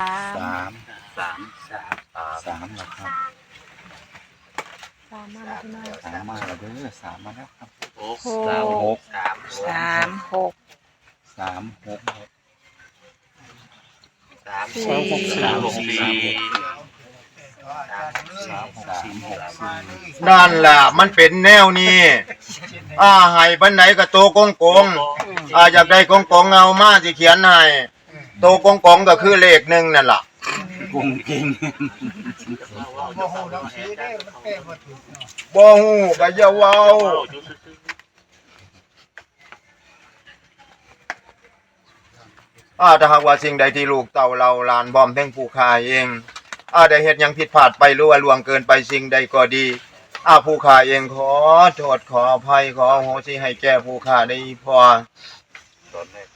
สามสามสามสามสามแล้วครับสามมาแล้วพี่น้องสามมาแล้วเด้อสามมาแล้วครับหกหสามกหกสามสามหกสามหกสามสี่หกสามหกสี่สามหกสี่หกสี่นั่นแหละมันเป็นแนวนี้อ่าให้ปันไหนก็โตกงกงอ่าอยากได้กงกงเอามาสิเขียนให้ โตกงกงก็คือเลขหนึ่งนั่นล่ะกุ้งกิ้งบ่ฮู้ก็อย่าเว้าอ่าถ้าหากว่าสิ่งใดที่ลูกเต่าเราลานบอมเพ่งผู้คายเองอ่าได้เฮ็ดหยังผิดพลาดไปหรือว่าล่วงเกินไปสิ่งใดก็ดีอาผู้คาเองขอโทษขออภัยขอโหสิให้แก่ผู้คาได้พอ ตอนแรก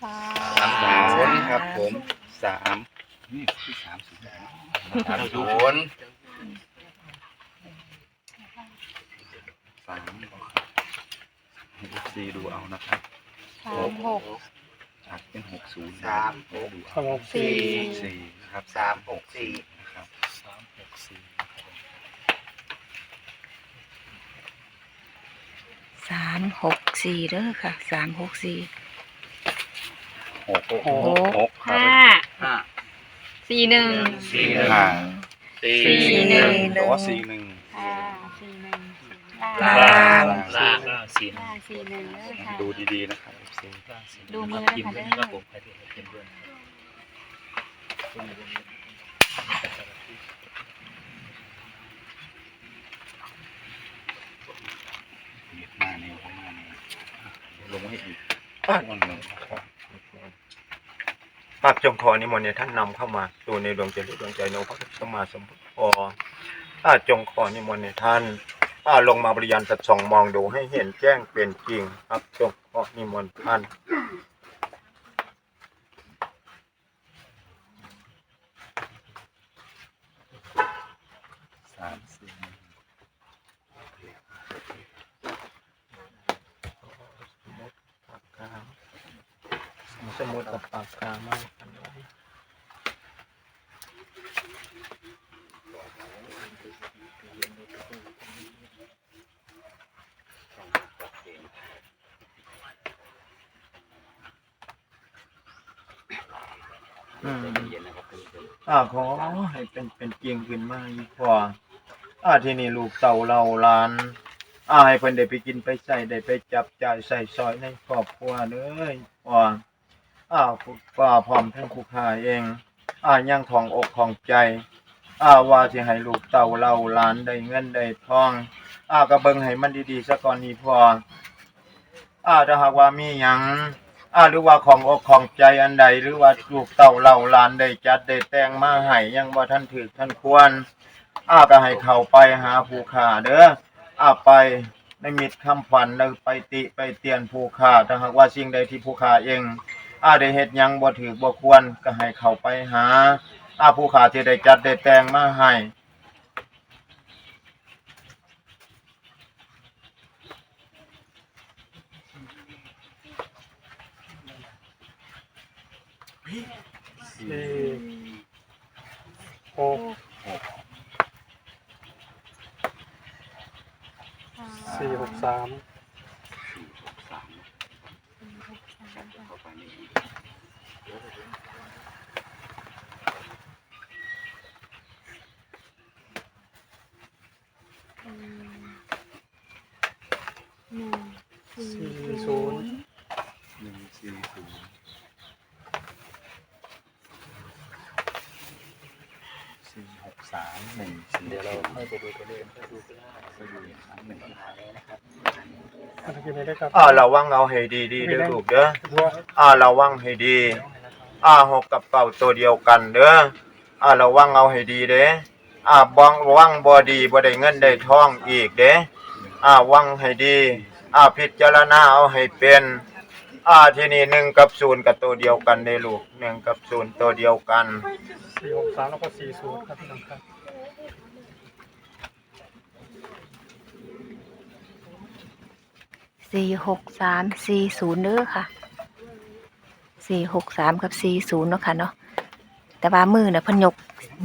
สา สาม ม ศูนย์ ครับผมสามนี่คือสามศูนย์สามศูนย์สามให้เอฟซีดูเอานะครับสามหกอาจเป็นหกศูนย์สามหกดูเอาสี่สี่ครับสามหกสี่นะครับสามหกสี่สามหกสี่เด้อค่ะสามหกสี่ หกหกหกครับห้าห้าสี่หนึ่ง สี่หนึ่งห้าสี่สี่หนึ่งแต่ว่าสี่หนึ่งอ่าสี่หนึ่งล่าล่างงล่างล่างสี่หนึ่งเด้อค่ะ ดูดีๆนะครับเอฟซีดูมือนะคะเด้อมาแนวมาแนวลงให้อีกวันหนึ่ง ภาพจงคอนิมนต์เนี่ยท่านนำเข้ามาดูในดวงใจหรือดวงใจโนพระสมมาสมพุทธออาจงคอนิมนต์เนี่ยท่านอาลงมาบริยานสัดส่องมองดูให้เห็นแจ้งเป็นจริงครับจงคอนิมนต์ท่าน สามสี่ ปากกาส มุดกับปากกามากันไว้อืมเย็นนะครับอ่าขอให้เป็นเป็นจริงขึ้นมาอีกพออ่าที่นี่ลูกเต่าเราหลานอ่าให้เพิ่นได้ไปกินไปใส่ได้ไปจับจ่ายใส่ซอยในครอบครัวเด้อพ่อ อ่าผู้ป้าพร้อมทั้งผู้ค้าเองอ่ายังของอกของใจอ่าว่าสิให้ลูกเต่าเราหลานได้เงินได้ทองอ่าก็เบิงให้มันดีๆซะก่อนนี้พ่ออ่าถ้าหากว่ามีหยังอ่าหรือว่าของอกของใจอันใด หรือว่าลูกเต่าเราหลานได้จัดได้แต่งมาให้ยังบ่าทันถึกทันควรอ่าก็ให้เข้าไปหาผู้ค้าเด้ออาไปในมิตรคำฝันแล้วไปติไปเตียนผู้ค้าถ้าหากว่าสิ่งใดที่ผู้ค้าเอง อาได้เฮ็ดหยังบ่ถือบ่ควรก็ให้เข้าไปหา อาผู้ค้าที่ได้จัดได้แต่งมาให้สี่หกสาม หนึ่งสี่ สี่ศูนย์ หนึ่งสี่ศูนย์สี่หกสามหนึ่งสี่เดี๋ยวเราค่อยไปดูตัวเลขค่อยดูก็ได้ไปดูอีกครั้งหนึ่งนะครับอ่าระวังเอาให้ดีดีๆเด้อลูกเด้ออ่าระวังให้ดี อ่าหกกับเก่าตัวเดียวกันเด้ออ่าระวังเอาให้ดีเด้อ่าบังวังบ่ดีบ่ได้เงินได้ทองอีกเด้อ่าวังให้ดี อ่าพิจารณาเอาให้เป็น อ่าที่นี่หนึ่งกับศูนย์กับตัวเดียวกันเด้ลูกหนึ่งกับศูนย์ตัวเดียวกัน สี่หกสามแล้วก็สี่ศูนย์ครับพี่น้องครับสี่หกสามสี่ศูนย์เด้อค่ะสี่หกสามกับสี่ศูนย์เนาะค่ะเนาะแต่ว่ามือเนี่ยเพนยก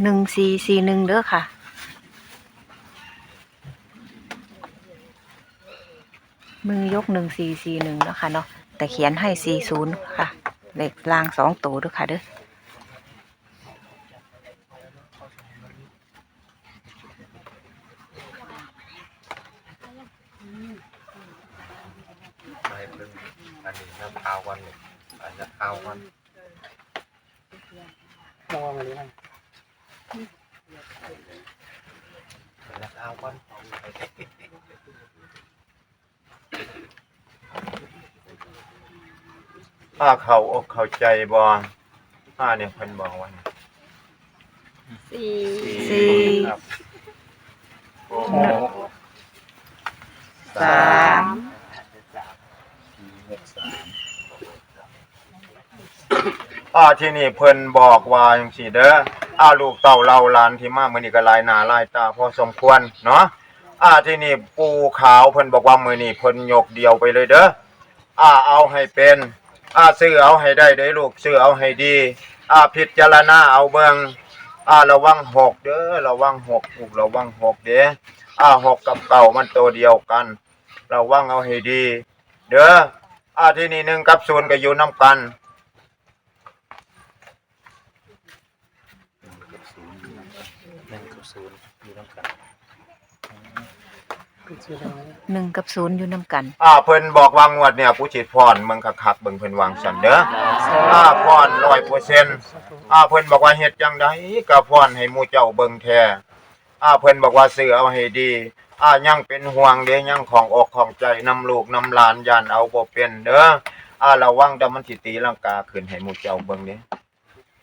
หนึ่งสี่สี่หนึ่งเด้อค่ะ มือยกหนึ่งสี่สี่หนึ่งเนาะค่ะเนาะ แต่เขียนให้สี่ศูนย์ค่ะ เลขลางสองตัวด้วยค่ะเด้อไปเพิ่งอันนี้น้ำข้าวันอันนี้ข้าวันมองอะไรนะ อันนี้ข้าววัน อ่าเข้าอกเข้าใจบ่อ่าเนี่ยเพิ่นบอกว่าสี่สี่ ครับโอ้สามสี่หกสาม อ่าที่นี่เพิ่นบอกว่าจังซี่เด้ออ่าลูกเต้าเราหลานที่มามื้อนี้ก็หลายหน้าหลายตาพอสมควรเนาะอ่าที่นี่ปูขาวเพิ่นบอกว่ามื้อนี้เพิ่นยกเดียวไปเลยเด้ออ่าเอาให้เป็น อาซื้อเอาให้ได้เด้ลูกซื้อเอาให้ดี อาพิจารณาเอาเบิ่งอาระวังหกเด้อระวังหกลูกระวังหกเด้ออาหกกับเก่ามันตัวเดียวกันระวังเอาให้ดี เด้ออาที่นี่หนึ่งกับศูนย์ก็อยู่นํกันหนึ่งกับศูนย์อยู่น้ำกัน เป็นชื่ออะไรนะ หนึ่งกับศูนย์อยู่น้ำกัน อ่าเพิ่นบอกว่างวดเนี่ยผู้จิตพรเมืองคักๆเบิ่งเพิ่นวางสันเด้ออ่าพร100%อ่าเพิ่นบอกว่าเฮ็ดจังไดก็พรให้หมู่เจ้าเบิ่งแท้อ่าเพิ่นบอกว่าซื้อเอาให้ดี อ่ายังเป็นห่วงเด้ยังของอกของใจนำลูกนำหลานย่านเอาบ่เป็นเด้ออ่าระวังแต่มันสิตีลังกาขึ้นให้หมู่เจ้าเบิ่งเด้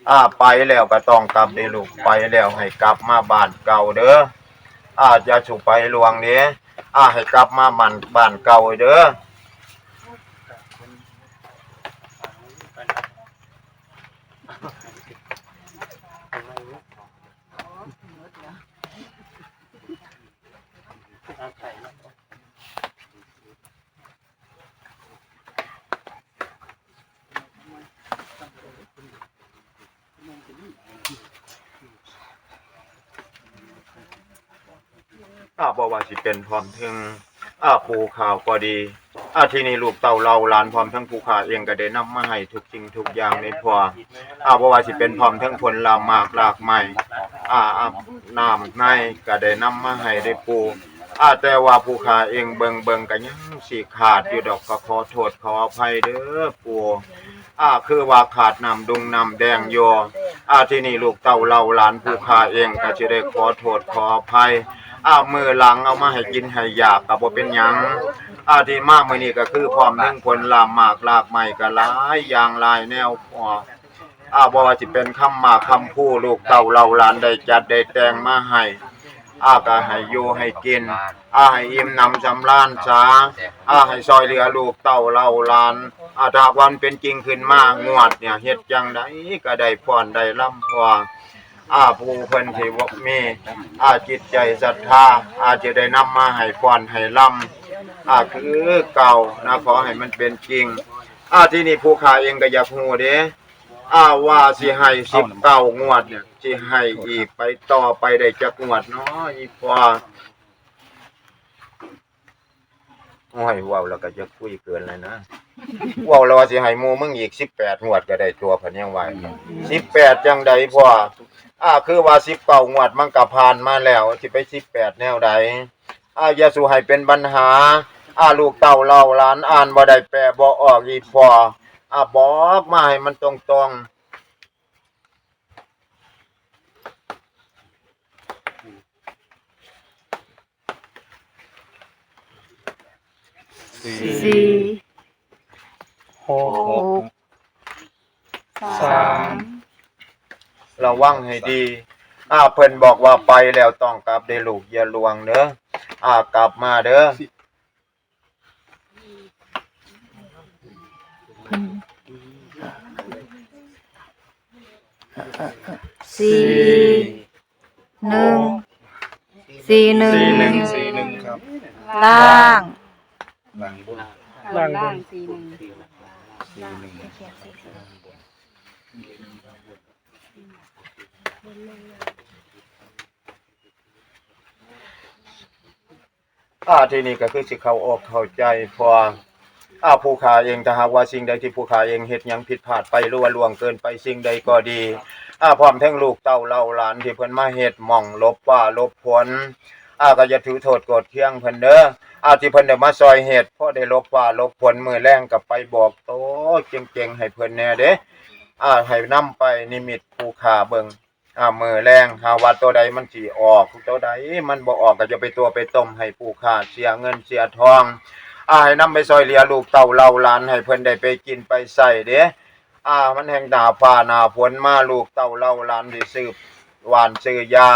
อ่าไปแล้วก็ต้องกลับเด้อลูกไปแล้วให้กลับมาบ้านเก่าเด้ออ่าอย่าสุไปลวงเด้อ่าให้กลับมาบ้านบ้านเก่าเด้อ อาบว่าสิเป็นพร้อมถึงอาภูข่าวก็ดีอาที่นี่ลูกเต่าเราหลานพร้อมทั้งภูขาเองก็ได้นำมาให้ทุกสิ่งทุกอย่างในพออ่าบว่าสิเป็นพร้อมทั้งผลลามากหลากไม้อ่าอ่าน้ำในก็ได้นำมาให้ได้ปูอาแต่ว่าภูขาเองเบิงเบิงก็ยังสิขาดอยู่ดอกก็ขอโทษขออภัยเด้อปูอ่าคือว่าขาดนำดุงนำแดงโยอ่าที่นี่ลูกเต่าเราหลานภูขาเองก็สิได้ขอโทษขออภัย อ้าวมือหลังเอามาให้กินให้อยากก็บ่เป็นหยังอาที่มากมื้อนี้ก็คือพร้อมทั้งผลลามมากลากไม้ก็หลายอย่างหลายแนวพออ้าวบ่ว่าสิเป็นคำมาคำพูลูกเต่าเราหลานได้จัดได้แต่งมาให้อ้าก็ให้อยู่ให้กินอ้าให้อิ่มนำสำราญซาอ้าให้ซอยเหลือลูกเต่าเราหลานอ้าถ้าวันเป็นจริงขึ้นมางวดเนี่ยเฮ็ดจังไดก็ได้พรได้ร่ำพอ อาผู้เพิ่นที่มีอาจิตใจศรัทธา อาจจะได้นำมาให้พรให้ลำอาคือเก่านะขอให้มันเป็นจริง อาที่นี่ผู้ขาเองก็อยากฮู้เด้อาว่าสิให้19งวดเนี่ยสิให้อีกไปต่อไปได้จักงวดเนาะอีพอโอ้ยว้าแล้วก็จะคุยเกินเลยนะ ว้าแล้วว่าสิให้หมู่มึงอีก18งวดก็ได้ตัวเพิ่นยังว่า18จังใดพ่ออ่าคือว่าสิบเก้างวดมันก็ผ่านมาแล้วสิไปสิบแปดแนวใดอ่าอย่าสู่ให้เป็นปัญหาอ่าลูกเต่าเราหลานอ่านบ่ได้แปลบ่ออกอีพออ่าบอกมาให้มันตรงๆสี่ หหกกสาม ระวังให้ดี อ่าเพิ่นบอกว่าไปแล้วต้องกลับได้ลูกอย่าลวงเด้ออ่ากลับมาเด้อเพิ่นสี่หนึ่งสี่หนึ่งสี่หนึ่งสี่หนึ่งครับล่าง หลังบนล่างล่าง สี่หนึ่งสี่หนึ่งอ่าทีนี้ก็คือสิเข้าออกเข้าใจพออ่าผู้ขาเองถ้าหากว่าสิ่งใดที่ผู้ขาเองเฮ็ดหยังผิดพลาดไปหรือว่าล่วงเกินไปสิ่งใดก็ดีอ่าพร้อมทั้งลูกเต้าเล่าหลานที่เพิ่นมาเฮ็ดหม่องลบว่าลบผลอ่าก็อย่าถือโทษโกรธเคืองเพิ่นเด้อ อาที่เพิ่นได้มาซอยเฮ็ดพ่อได้ลบว่าลบผลมือแรงก็ไปบอกโตเก่งๆให้เพิ่นแน่เด้อ่าให้นำไปนิมิตผู้ขาเบิงอ่ามือแรงหาว่าตัวใดมันสิออกตัวใดมันบ่ออกก็จะไปตัวไปต้มให้ผู้ขาเสียเงินเสียทองอ่าให้นำไปซอยเหลือลูกเต้าเล่าหลานให้เพิ่นได้ไปกินไปใส่เด้อ่ามันแห่งหนาฟ้าหนาฝนมาลูกเต้าเล่าหลานที่สืบหวานซื้อยา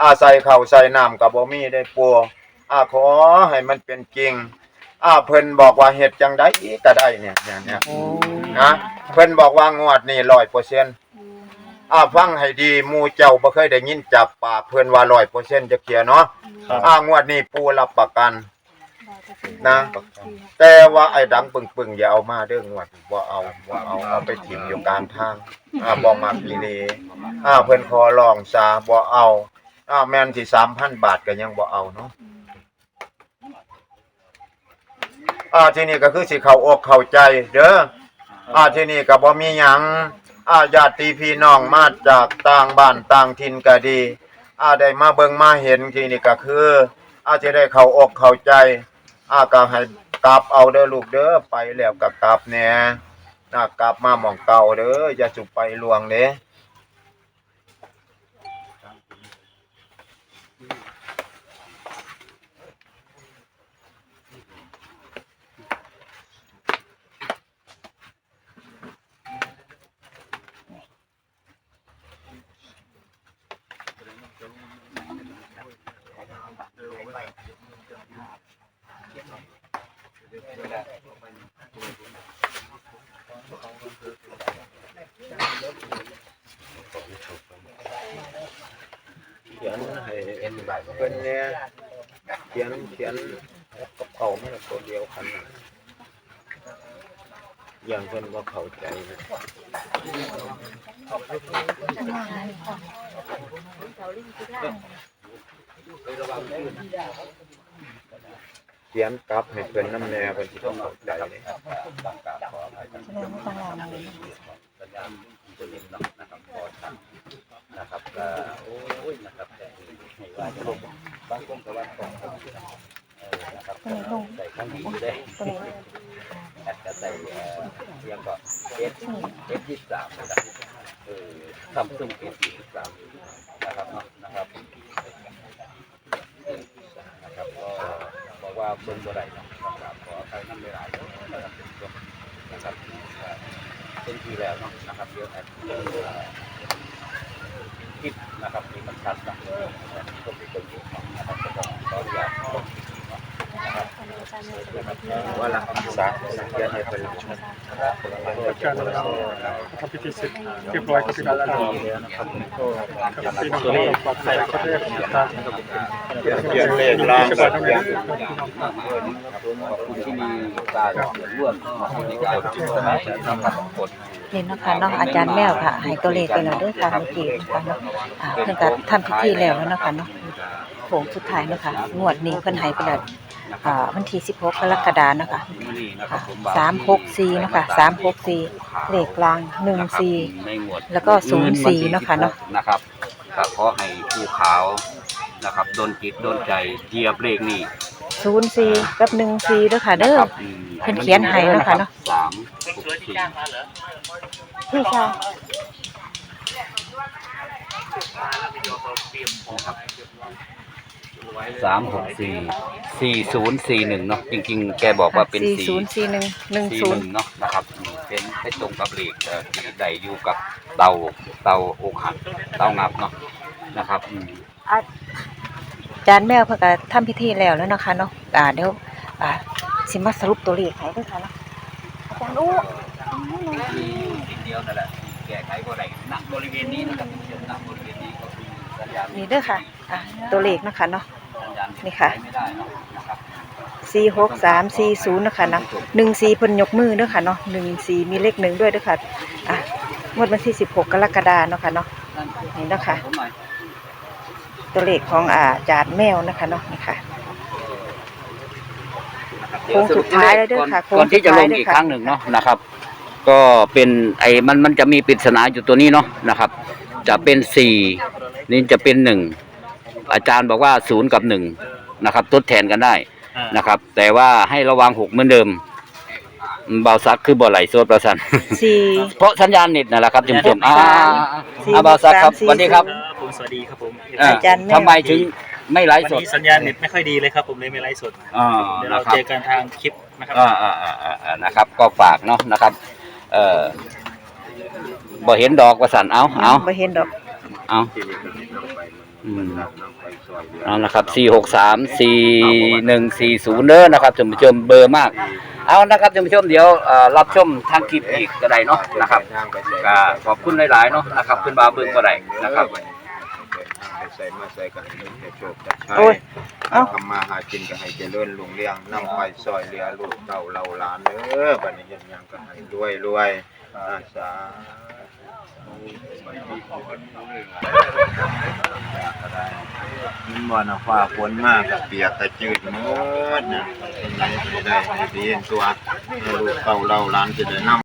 อาใส่ข้าวใส่น้ำกับบ่มีได้ปัว อ่าขอให้มันเป็นจริงอ่าเพิ่นบอกว่าเฮ็ดจังไดก็ได้เนี่ยเนี่ยเนี่ยนะเพิ่นบอกว่างวดนี้100%อ่าฟังให้ดีหมู่เจ้าบ่เคยได้ยินจากปากเพิ่นว่า100%จักเที่ยเนาะครับอ่างวดนี้ปู่รับประกันนะแต่ว่าไอ้ดังปึ่งๆอย่าเอามาเด้องวดบ่เอาบ่เอาเอาไปถิ่มอยู่กลางทางอ่าบ่มักอีเลอ่าเพิ่นขอร้องซาบ่เอาอ่าแม่นสิ3,000บาทก็ยังบ่เอาเนาะ อ่าทีนี้ก็คือสิเข้าอกเข้าใจ เด้ออ่าทีนี้ก็บ่มีหยังอ่าญาติพี่น้องมาจากต่างบ้านต่างถิ่นก็ดีอ่าได้มาเบิ่งมาเห็นทีนี้ก็คือ อาจจะได้เข้าอกเข้าใจ อาก็ให้กลับเอาเด้อลูกเด้อไปแล้วก็กลับแหน่น่ากลับมาหม่องเก่าเด้ออย่าจุไปลวงเด้ เขียนให้เอ็นแบบเพิ่นเนี่ยเขียน เขียนกับเขาไม่ละตัวเดียวกันน่ะอย่เพิ่นบ่เข้าใจนะเขียนกลับให้เพิ่นน้ำแน่เพิ่นสิต้องเข้าใจเลยนะครับก็โอ้ยนะครับแต่ให้ว่าจะลงบางคนก็ว่าต้องเออนะครับใส่ข้างนี้ได้อาจจะใส่เอ่อเรียงก็เอสเอสยี่สามนะครับเออทำซึ่งเอสยี่สิบสามนะครับเนาะนะครับนะครับก็บอกว่าเบิ่งบ่ได้เนาะนะครับขอใครนั่นไม่หลายนะครับเป็นต้นนะครับเป็นทีแล้วเนาะนะครับเดี๋ยวแอดเดี๋ยวเอ่อ คิดนะ ครับมีมันชัก็มีคนอยู่นะครับก็ต้องขออนุญาตนะครับว่าหลักศึกษาเรียนให้เป็นการทำพิธีเสร็จเรียบร้อยก็เป็นการทำนะครับกับพี่น้องเราปลอดภัยก็ได้ครับเขียนเขียนเลขล่างจะกัมาบทำเขีงายนนขอบคุณที่มีการร่วมในการนะครับก ดนี่เนาะคะเนาะอาจารย์แมวค่ะให้ตัวเลขไปแล้วเด้อค่ะเมื่อกี้นะคะเนาะอ่าเพิ่นก็ทำพิธีแล้วแล้วเนาะคะเนาะโค้งสุดท้ายเนาะค่ะงวดนี้เพิ่นให้ไปแล้วอ่าวันที่16กรกฎาคมเนาะค่ะนี่นะครับผมสามหกสี่เนาะค่ะสามหกสี่เลขกลางหนึ่งสี่ในหมวดแล้วก็ศูนย์สี่เนาะค่ะเนาะ นะครับก็ขอให้ผู้ขาวนะครับโดนจิตโดนใจเหยียบเลขนี่ศูนย์สี่กับหนึ่งสี่เด้อค่ะเด้อ นะครับอืมเพิ่นเขียนให้เนาะค่ะเนาะ สาม หกสี่พี่ชายนะครับสามหกสี่สี่ศูนย์สี่หนึ่งเนาะจริงๆ แกบอกว่าเป็นสี่ศูนย์สี่หนึ่งหนึ่งศูนย์เนาะนะครับเป็นไปตรงกับเลขเอ่อที่ใดอยู่กับเตาเตาอกหักเตางับเนาะนะครับอาจารย์แมวเพิ่นก็ทำพิธีแล้วแล้วนะคะเนาะอ่าเดี๋ยวอ่าสิมาสรุปตัวเลขให้ด้วยค่ะเนาะ จารย์อู้มีสิ่งเดียวนั่นแหละที่แก้ไขบ่ได้ณบริเวณนี้นะครับคุณผู้ชมณบริเวณนี้ก็คือสัญญาณนี่เด้อค่ะอ่าตัวเลขนะคะเนาะ สัญญาณนี่ค่ะ ใช้ไม่ได้เนาะนะครับสี่หกสามสี่ศูนย์นะคะนะหนึ่งสี่พนยกมือเด้อค่ะเนาะหนึ่งสี่มีเลขหนึ่งด้วยเด้อค่ะอะงวดวันที่สิบหกกรกฎาเนาะค่ะเนาะ นี่เนาะค่ะ ผมหน่อย ตัวเลขของอาจานแมวนะคะเนาะนี่ค่ะ ค้งสุดท้ายแล้วด้วยค่ะโค้งก่อนที่จะลงสุดท้ายด้วยอีกค่ะครั้งหนึ่งเนาะนะครับ ก็เป็นไอ้มันมันจะมีปริศนาอยู่ตัวนี้เนาะนะครับ จะเป็นสี่นี่จะเป็นหนึ่งอาจารย์บอกว่าศูนย์กับหนึ่งนะครับทดแทนกันได้นะครับ แต่ว่าให้ระวังหกเหมือนเดิมเบาซักคือบ่ไหลโซดประสัน สี่ เพราะสัญญาณเน็ตนั่นแหละครับท่านผู้ชมอ่าสี่อ่าเบาซักครับสี่สวัสดีครับ ครับผมสวัสดีครับผม อ่าอาจารย์แมวทำไมถึง ไม่ไลวันฟ์สดนี้สัญญาณเน็ตไม่ค่อยดีเลยครับผมเลยไม่ไลฟ์สดอ่าเดี๋ยวนะเราครับ เจอกันทางคลิปนะครับ อ่าอ่าอ่าอ่าอ่านะครับก็ฝากเนาะนะครับ เอ่อบ่เห็นดอกว่าสันเอาเอาบ่เห็นดอก เอาอืมเอานะครับสี่หกสามสี่หนึ่งสี่ศูนย์เด้อนะครับท่านผู้ชมเบอร์มาก เอานะครับท่านผู้ชมเดี๋ยวเอ่อรับชมทางคลิปอีกก็ได้เนาะนะครับก็ขอบคุณหลายๆเนาะนะครับขึ้นมาเบิ่งบ่ได้นะครับ ไปใส่มาใส่กันให้โชคจะใช้โอ้ยเอ้า ทำมาหากินก็ให้เจริญรุ่งเรืองนำไปซอยเรือลูกเต่าเราหลานเด้อบัดนี้ยังยังก็ให้รวยรวยอาสามันบ่น่ะฟ้าฝนมากก็เปียกก็จืดหมดนะเป็นไงก็ได้ให้ดีเห็นตัวให้ลูกเต่าเราหลานจะได้นำ